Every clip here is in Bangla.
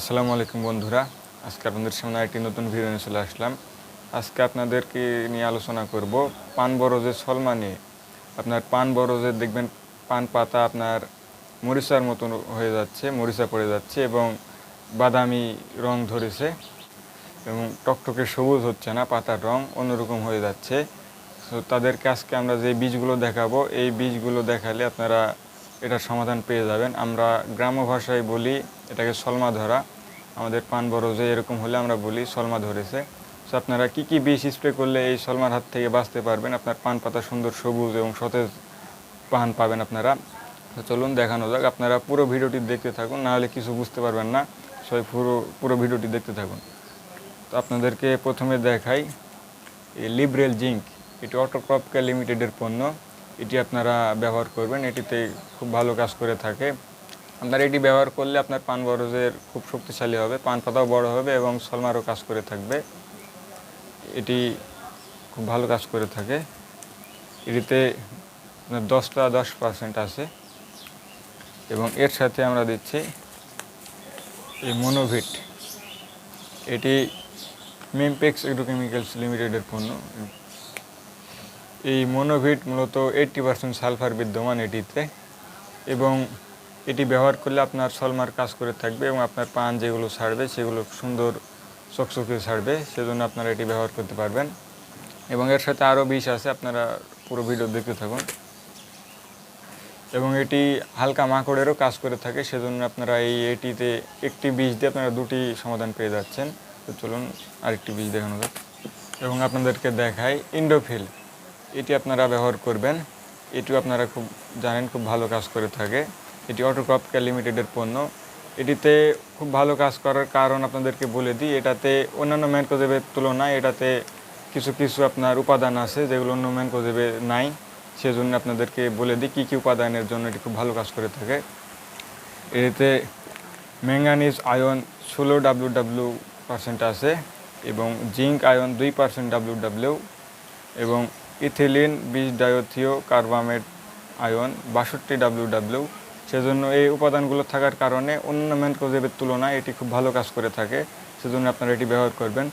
আসসালামু আলাইকুম বন্ধুরা। আজকে আপনাদের সামনে একটি নতুন ভিডিও নিয়ে চলে আসলাম। আজকে আপনাদেরকে নিয়ে আলোচনা করব পান বরজের সলমা নিয়ে আপনার পান বরজের দেখবেন পান পাতা আপনার মরিচার মতন হয়ে যাচ্ছে, মরিচা পড়ে যাচ্ছে এবং বাদামি রং ধরেছে এবং টকটকে সবুজ হচ্ছে না, পাতার রং অন্যরকম হয়ে যাচ্ছে। তো তাদেরকে আজকে আমরা যে বীজগুলো দেখাবো, এই বীজগুলো দেখালে আপনারা এটার সমাধান পেয়ে যাবেন। আমরা গ্রাম্য ভাষায় বলি এটাকে সলমা ধরা। আমাদের পান বরজে এরকম হলে আমরা বলি সলমা ধরেছে। তো আপনারা কী কী বিষ স্প্রে করলে এই সলমার হাত থেকে বাঁচতে পারবেন? আপনার পান পাতা সুন্দর সবুজ এবং সতেজ পান পাবেন আপনারা। তো চলুন দেখানো যাক। আপনারা পুরো ভিডিওটি দেখতে থাকুন নাহলে কিছু বুঝতে পারবেন না। সবাই পুরো পুরো ভিডিওটি দেখতে থাকুন। তো আপনাদেরকে প্রথমে দেখাই, এই লিব্রেল জিঙ্ক এটি অটোক্রপকা লিমিটেডের পণ্য। এটি আপনারা ব্যবহার করবেন। এটিতে খুব ভালো কাজ করে থাকে। আপনারা এটি ব্যবহার করলে আপনার পান বরজের খুব শক্তিশালী হবে, পান পাতাও বড় হবে এবং সলমারও কাজ করে থাকবে। এটি খুব ভালো কাজ করে থাকে। এটিতে দশটা দশ পার্সেন্ট আছে এবং এর সাথে আমরা দিচ্ছি এই মনোভিট এটি মেমপেক্স এগ্রোকেমিক্যালস লিমিটেডের পণ্য। এই মনোভিট মূলত এইট্টি পার্সেন্ট সালফার বিদ্যমান এটিতে এবং এটি ব্যবহার করলে আপনার সলমার কাজ করে থাকবে এবং আপনার পান যেগুলো ছাড়বে, সেগুলো সুন্দর চকচকে ছাড়বে, সেজন্য আপনারা এটি ব্যবহার করতে পারবেন। এবং এর সাথে আরও বিষ আছে, আপনারা পুরো ভিডিও দেখতে থাকুন। এবং এটি হালকা মাকড়েরও কাজ করে থাকে, সেজন্য আপনারা এই এটিতে একটি বীজ দিয়ে আপনারা দুটি সমাধান পেয়ে যাচ্ছেন। তো চলুন আরেকটি বীজ দেখানো যাক। এবং আপনাদেরকে দেখাই ইন্ডোফিল। এটি আপনারা ব্যবহার করবেন। এটিও আপনারা খুব জানেন, খুব ভালো কাজ করে থাকে। এটি অটোক্রপকা লিমিটেডের পণ্য। এটিতে খুব ভালো কাজ করার কারণ আপনাদেরকে বলে দিই, এটাতে অন্যান্য ম্যানকোজেবের তুলনায় এটাতে কিছু কিছু আপনার উপাদান আছে যেগুলো অন্য ম্যানকোজেবে নাই। সেজন্য আপনাদেরকে বলে দিই, কী কী উপাদানের জন্য এটি খুব ভালো কাজ করে থাকে। এতে ম্যাঙ্গানিজ আয়ন ষোলো ডাব্লিউ ডাব্লিউ পার্সেন্ট আছে এবং জিঙ্ক আয়ন দুই পার্সেন্ট ডাব্লিউ ডাব্লিউ এবং ethylene bis dithiocarbamate ion বাষট্টি ডাব্লিউ ডাব্লিউ সেজন্য এই উপাদানগুলো থাকার কারণে অন্য ম্যানকোজেবের তুলনায় এটি খুব ভালো কাজ করে থাকে, সেজন্য আপনারা এটি ব্যবহার করবেন।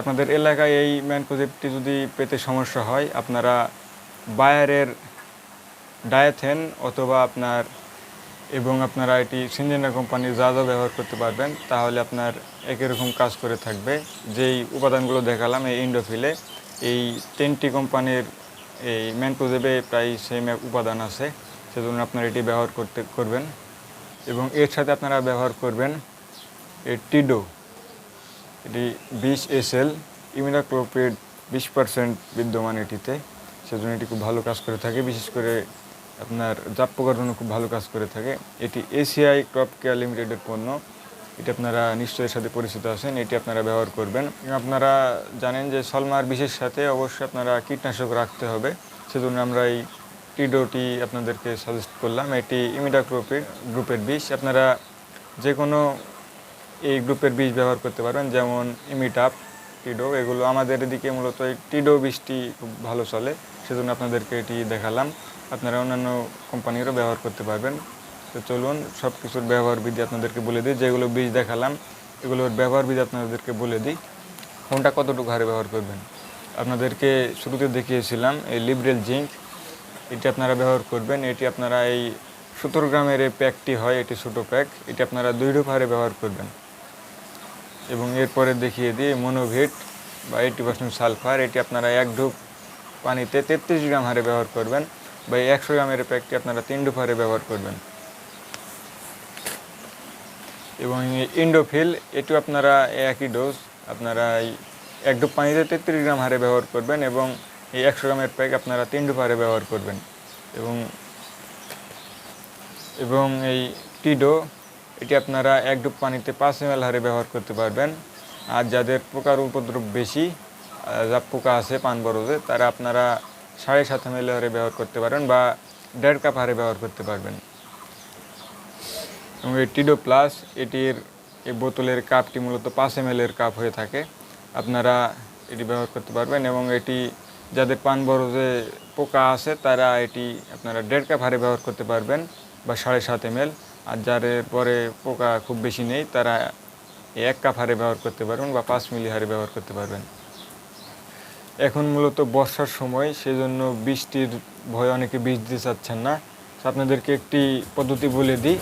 আপনাদের এলাকায় এই ম্যানকোজেবটি যদি পেতে সমস্যা হয়, আপনারা বায়ারের ডায়াথেন অথবা আপনার এবং আপনারা এটি সিনজেনা কোম্পানির যা যা ব্যবহার করতে পারবেন, তাহলে আপনার একই রকম কাজ করে থাকবে। যেই উপাদানগুলো দেখালাম, এই ইন্ডোফিলে, এই তিনটি কোম্পানির এই ম্যানকোজেবে প্রায় সেম উপাদান আছে। সেজন্য আপনারা এটি ব্যবহার করতে, করবেন। এবং এর সাথে আপনারা ব্যবহার করবেন এই টিডো। এটি বিশ এস এল ইমিনাক্লোপিড বিশ পার্সেন্ট বিদ্যমান এটিতে। সেজন্য এটি খুব ভালো কাজ করে থাকে। বিশেষ করে আপনার জাপ পোকার জন্য খুব ভালো কাজ করে থাকে। এটি এসিআই ক্রপ কেয়ার লিমিটেডের পণ্য। এটি আপনারা নিশ্চয়ের সাথে পরিচিত আছেন। এটি আপনারা ব্যবহার করবেন। আপনারা জানেন যে সলমার বিশেষ সাথে অবশ্যই আপনারা কীটনাশক রাখতে হবে। সেজন্য আমরা এই টিডোটি আপনাদেরকে সাজেস্ট করলাম। এটি ইমিডাক্রোপিড গ্রুপের বিষ। আপনারা যে কোনো এই গ্রুপের বীজ ব্যবহার করতে পারবেন, যেমন ইমিটাপ টিডো। এগুলো আমাদের এদিকে মূলত এই টিডো বীজটি খুব ভালো চলে, সেজন্য আপনাদেরকে এটি দেখালাম। আপনারা অন্যান্য কোম্পানিরও ব্যবহার করতে পারবেন। তো চলুন সব কিছুর ব্যবহার বিধি আপনাদেরকে বলে দিই। যেগুলো বীজ দেখালাম, এগুলোর ব্যবহার বিধি আপনাদেরকে বলে দিই। কোনটা কতটুকু হারে ব্যবহার করবেন? আপনাদেরকে শুরুতে দেখিয়েছিলাম, এই লিবরেল জিঙ্ক এটি আপনারা ব্যবহার করবেন। এটি আপনারা এই সতেরো গ্রামের এই প্যাকটি হয়, এটি ছোটো প্যাক। এটি আপনারা দুই ডোপ হারে ব্যবহার করবেন। এবং এরপরে দেখিয়ে দিই, মনোভিট বা এইটি পার্সেন্ট সালফার। এটি আপনারা এক ডুব পানিতে তেত্রিশ গ্রাম হারে ব্যবহার করবেন বা একশো গ্রামের প্যাকটি আপনারা তিন ডুব হারে ব্যবহার করবেন। এবং ইন্ডোফিল, এটিও আপনারা একই ডোজ, আপনারা এক ডুব পানিতে তেত্রিশ গ্রাম হারে ব্যবহার করবেন এবং এই একশো গ্রামের প্যাক আপনারা তিন ডুব হারে ব্যবহার করবেন। এবং এবং এই টিডো এটি আপনারা এক ডুব পানিতে পাঁচ এম হারে ব্যবহার করতে পারবেন। আর যাদের পোকার উপদ্রব বেশি যা পোকা আছে পান বরজে তারা আপনারা সাড়ে সাত এম হারে ব্যবহার করতে পারেন বা দেড় কাপ হারে ব্যবহার করতে পারবেন। এবং এই টিডো প্লাস, এটির এই বোতলের কাপটি মূলত পাঁচ এম এর কাপ হয়ে থাকে। আপনারা এটি ব্যবহার করতে পারবেন এবং এটি যাদের পান বরজে পোকা আছে, তারা এটি আপনারা দেড় কাপ হারে ব্যবহার করতে পারবেন বা সাড়ে সাত এম আর যাদের পরে পোকা খুব বেশি নেই, তারা এক কাপ হারে ব্যবহার করতে পারবেন বা পাঁচ মিলি হারে ব্যবহার করতে পারবেন। এখন মূলত বর্ষার সময়, সেজন্য বৃষ্টির ভয়ে অনেকে বীজ দিতে চাচ্ছেন না। আপনাদেরকে একটি পদ্ধতি বলে দিই।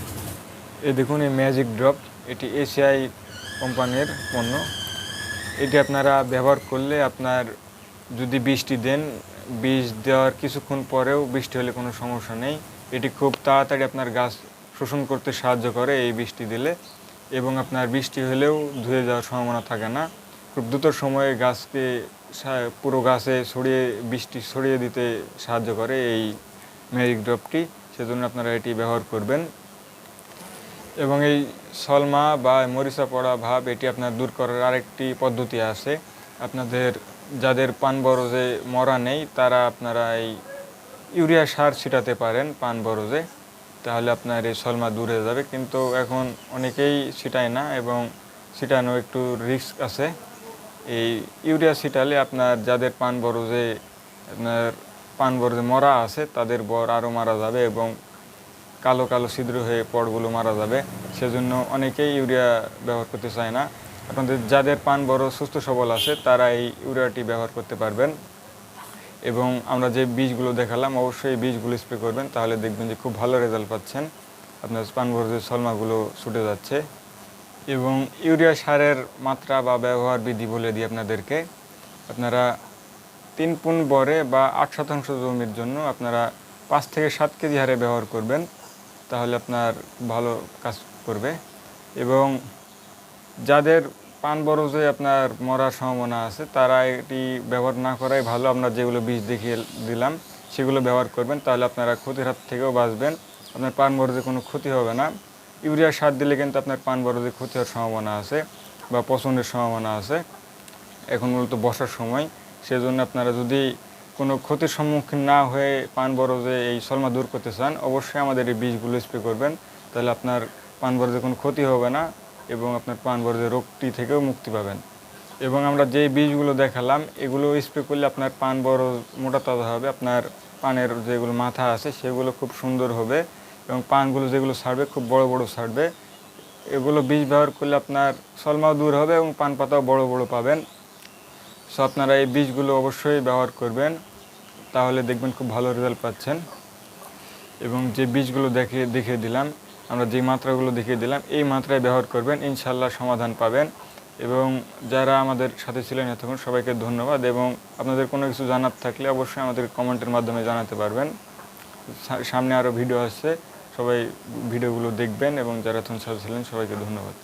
এ দেখুন, এই ম্যাজিক ড্রপ, এটি এসিআই কোম্পানির পণ্য। এটি আপনারা ব্যবহার করলে আপনার যদি বৃষ্টি দেন, বীজ দেওয়ার কিছুক্ষণ পরেও বৃষ্টি হলে কোনো সমস্যা নেই। এটি খুব তাড়াতাড়ি আপনার গাছ শোষণ করতে সাহায্য করে এই বৃষ্টি দিলে এবং আপনার বৃষ্টি হলেও ধুয়ে যাওয়ার সম্ভাবনা থাকে না। খুব দ্রুত সময়ে গাছকে পুরো গাছে ছড়িয়ে, বৃষ্টি ছড়িয়ে দিতে সাহায্য করে এই ম্যাজিক ড্রপটি সেজন্য আপনারা এটি ব্যবহার করবেন। এবং এই সলমা বা মরিচা পড়া ভাব, এটি আপনার দূর করার আরেকটি পদ্ধতি আছে। আপনাদের, যাদের পান বরজে মরা নেই, তারা আপনারা এই ইউরিয়া সার ছিটাতে পারেন পান বরজে তাহলে আপনার এই সলমা দূর হয়ে যাবে। কিন্তু এখন অনেকেই ছিটায় না এবং ছিটানো একটু রিস্ক আছে। এই ইউরিয়া ছিটালে আপনার যাদের পান বরজে আপনার পান বরজে মরা আছে, তাদের বর আরও মারা যাবে এবং কালো কালো ছিদ্র হয়ে পড়গুলো মারা যাবে। সেজন্য অনেকেই ইউরিয়া ব্যবহার করতে চায় না। আপনাদের যাদের পান বড়, সুস্থ, সবল আছে, তারা এই ইউরিয়াটি ব্যবহার করতে পারবেন। এবং আমরা যে বীজগুলো দেখালাম, অবশ্যই বীজগুলো স্প্রে করবেন, তাহলে দেখবেন যে খুব ভালো রেজাল্ট পাচ্ছেন। আপনার পান বরজের সলমাগুলো ছুটে যাচ্ছে। এবং ইউরিয়া সারের মাত্রা বা ব্যবহার বিধি বলে দিই আপনাদেরকে। আপনারা তিন পুন বরে বা আট শতাংশ জমির জন্য আপনারা পাঁচ থেকে সাত কেজি হারে ব্যবহার করবেন, তাহলে আপনার ভালো কাজ করবে। এবং যাদের পান বরজে আপনার মরার সম্ভাবনা আছে, তারা এটি ব্যবহার না করাই ভালো। আমরা যেগুলো বীজ দেখিয়ে দিলাম, সেগুলো ব্যবহার করবেন, তাহলে আপনারা ক্ষতির হাত থেকেও বাঁচবেন। আপনার পান বরজে কোনো ক্ষতি হবে না। ইউরিয়া সার দিলে কিন্তু আপনার পান বরজে ক্ষতি হওয়ার সম্ভাবনা আছে বা পছন্দের সম্ভাবনা আছে। এখন মূলত বর্ষার সময়, সেজন্য আপনারা যদি কোনো ক্ষতির সম্মুখীন না হয়ে পান বরজে এই সলমা দূর করতে চান, অবশ্যই আমাদের এই বীজগুলো স্প্রে করবেন। তাহলে আপনার পান বরজে কোনো ক্ষতি হবে না। এবং আপনার পান বরজের রোগটি থেকেও মুক্তি পাবেন। এবং আমরা যে বীজগুলো দেখালাম, এগুলো স্প্রে করলে আপনার পান বড়, মোটা তাজা হবে। আপনার পানের যেগুলো মাথা আছে, সেগুলো খুব সুন্দর হবে এবং পানগুলো যেগুলো ছাড়বে, খুব বড় বড় ছাড়বে। এগুলো বীজ ব্যবহার করলে আপনার সলমাও দূর হবে এবং পান পাতাও বড় বড় পাবেন। সো আপনারা এই বীজগুলো অবশ্যই ব্যবহার করবেন, তাহলে দেখবেন খুব ভালো রেজাল্ট পাচ্ছেন। এবং যে বীজগুলো দেখে দেখিয়ে দিলাম আমরা যে মাত্রাগুলো দেখিয়ে দিলাম, এই মাত্রায় ব্যবহার করবেন ইনশাল্লাহ সমাধান পাবেন। এবং যারা আমাদের সাথে ছিলেন এতক্ষণ, সবাইকে ধন্যবাদ। এবং আপনাদের কোনো কিছু জানার থাকলে অবশ্যই আমাদের কমেন্টের মাধ্যমে জানাতে পারবেন। সামনে আরও ভিডিও আসছে সবাই ভিডিওগুলো দেখবেন এবং যারা এতক্ষণ সাথে ছিলেন, সবাইকে ধন্যবাদ।